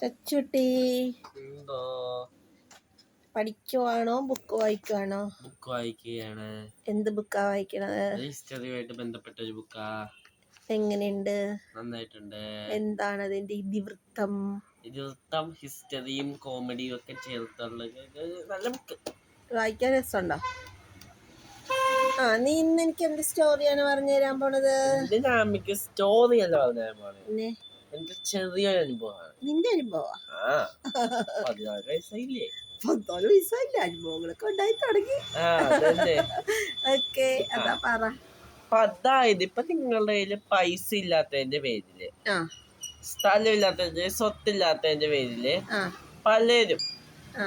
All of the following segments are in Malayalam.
ചച്ചുട്ടി. എന്തോ? പഠിക്കുവാണോ? ബുക്ക് വായിക്കുവാണോ? ബുക്ക് വായിക്കുകയാണ്. എന്ത് ബുക്കാ വായിക്കണത്? ഹിസ്റ്ററിയുമായിട്ട് ബന്ധപ്പെട്ട ഒരു ബുക്കാ. എങ്ങനെയുണ്ട്? നന്നായിട്ടുണ്ട്. എന്താണ് അതിന്റെ ഇതിവൃത്തം? ഇതിവൃത്തം ഹിസ്റ്ററിയും കോമഡിയും ഒക്കെ ചേർത്തുള്ള നല്ല ബുക്ക്. വായിക്കാൻ രസമുണ്ടോ? ആ നീ ഇന്ന് എനിക്ക് എന്ത് സ്റ്റോറിയാണ് പറഞ്ഞു തരാൻ പോണത്? ഇതിന് അമ്മയ്ക്ക് സ്റ്റോറി അല്ല പറഞ്ഞാൽ പോലെ പിന്നെ? എന്റെ ചെറിയ അനുഭവമാണ്. നിന്റെ അനുഭവം ആ പതിനാല് വയസ്സായില്ലേ? പത്തോളം വയസ്സായില്ല? അനുഭവങ്ങളൊക്കെ ഉണ്ടായി തുടങ്ങി. ആ അതന്നെ. ഓക്കെ അതാ പറ. അപ്പൊ അതായത് ഇപ്പൊ നിങ്ങളുടെ കയ്യിൽ പൈസ ഇല്ലാത്തതിന്റെ പേരിൽ ആ. സ്ഥലം ഇല്ലാത്തതിന്റെ സ്വത്തില്ലാത്തതിന്റെ പേരിൽ ആ. പലരും ആ.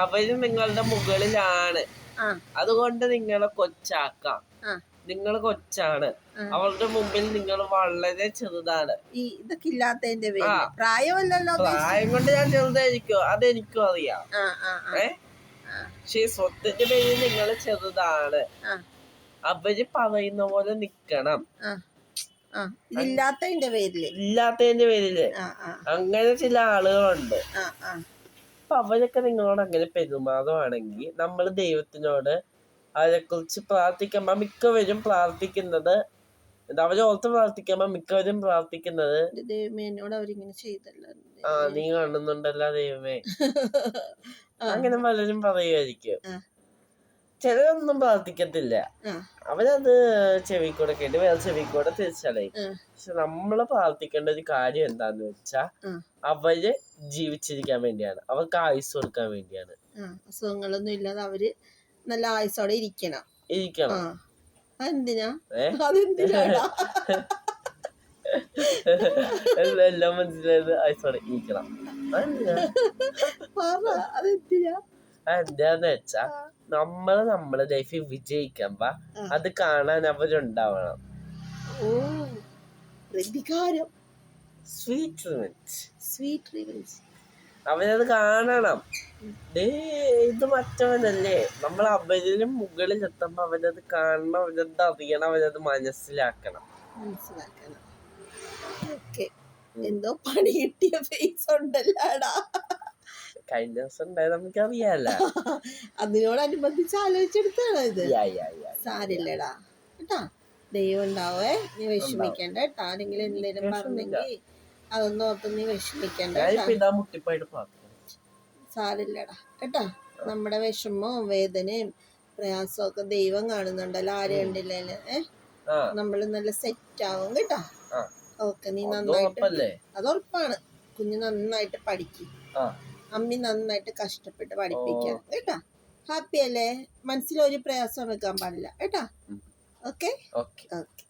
അവർ നിങ്ങളുടെ മുകളിലാണ്. അതുകൊണ്ട് നിങ്ങളെ കൊച്ചാക്കാം. നിങ്ങൾ കൊച്ചാണ്. അവളുടെ മുമ്പിൽ നിങ്ങൾ വളരെ ചെറുതാണ്. ഈ ഇതൊക്കെ ഇല്ലാത്തതിന്റെ പ്രായമല്ലല്ലോ പ്രായം കൊണ്ട് ഞാൻ ചെറുതായിരിക്കും? അതെനിക്കും അറിയാം. ഏ? പക്ഷെ സ്വത്തിന്റെ പേരിൽ നിങ്ങൾ ചെറുതാണ്. അവർ പറയുന്ന പോലെ നിക്കണം. ആ. പേരിൽ. ഇല്ലാത്തതിന്റെ പേരിൽ. അങ്ങനെ ചില ആളുകളുണ്ട്. അപ്പൊ അവരൊക്കെ നിങ്ങളോട് അങ്ങനെ പെരുമാറുവാണെങ്കിൽ നമ്മൾ ദൈവത്തിനോട് അവരെക്കുറിച്ച് പ്രാർത്ഥിക്കുമ്പോ മിക്കവരും പ്രാർത്ഥിക്കുന്നത് അവരെ ഓർത്ത് പ്രാർത്ഥിക്കുമ്പോ മിക്കവരും പ്രാർത്ഥിക്കുന്നത് ദൈവമേ എന്നോട് അവരിങ്ങനെ ചെയ്തല്ലോ. ആ നീ കാണുന്നുണ്ടല്ലോ ദൈവമേ. അങ്ങനെ പലരും പറയുമായിരിക്കും. ചിലരൊന്നും പ്രാർത്ഥിക്കത്തില്ല. അവരത് അവരത് ചെവിക്കൂടെ കേട്ട് വേറെ ചെവിക്കൂടെ കൂടെ ആ. പക്ഷെ നമ്മളെ പ്രാർത്ഥിക്കേണ്ട ഒരു കാര്യം എന്താന്ന് വെച്ചാ അവർ ജീവിച്ചിരിക്കാൻ വേണ്ടിയാണ്. അവർക്ക് ആയുസ് കൊടുക്കാൻ വേണ്ടിയാണ്. അസുഖങ്ങളൊന്നും ഇല്ലാതെ അവർ നല്ല ആയുസോടെ ഇരിക്കണം. ഇരിക്കണം. അതെന്തിനാ? എല്ലാം മനസ്സിലായത് ആയുസോടെ ഇരിക്കണം. അതെന്തിനാ? അതെന്താന്ന് വെച്ചാ നമ്മൾ നമ്മളെ ലൈഫിൽ വിജയിക്കുമ്പോ അത് കാണാൻ അവരുണ്ടാവണം. പ്രതികാരം. സ്വീറ്റ് സ്വീറ്റ് റിവെഞ്ച് അവരത് കാണണം. ഇത് മറ്റവനല്ലേ. നമ്മൾ അവരിലും മുകളിൽ എത്തുമ്പോ അവരത് കാണണം അവരത് അറിയണം അവരത് മനസ്സിലാക്കണം. മനസ്സിലാക്കണം. എന്തോ പണി കിട്ടിയ ഫേസ് ഉണ്ടല്ലോടാ. കഴിഞ്ഞ ദിവസം ഉണ്ടായത് നമുക്കറിയാലോ. അതിനോടനുബന്ധിച്ച് ആലോചിച്ചെടുത്താണ് ഇത്. സാരില്ലടാ. കേട്ടാ? ദൈവം ഉണ്ടാവേ. നീ വിഷമിക്കണ്ട കേട്ടോ. ആരെങ്കിലും എന്തെങ്കിലും പറഞ്ഞെങ്കിൽ അതൊന്നും ഓർത്ത് നീ വിഷമിക്കണ്ട സാരില്ലടാ. കേട്ടാ? നമ്മുടെ വിഷമവും വേദനയും പ്രയാസവും ഒക്കെ ദൈവം കാണുന്നുണ്ടല്ലോ. ആരും ഉണ്ടല്ലേ ഏഹ് നമ്മൾ നല്ല സെറ്റ് ആവും കേട്ടാ. ഓക്കെ നീ നന്നായിട്ട് അത് ഉറപ്പാണ്. കുഞ്ഞ് നന്നായിട്ട് പഠിക്കും. അമ്മി നന്നായിട്ട് കഷ്ടപ്പെട്ട് പഠിപ്പിക്കാം. കേട്ടാ? ഹാപ്പി അല്ലേ മനസ്സിലൊരു പ്രയാസം വെക്കാൻ പാടില്ല. കേട്ടാ? ഓക്കെ. ഓക്കെ.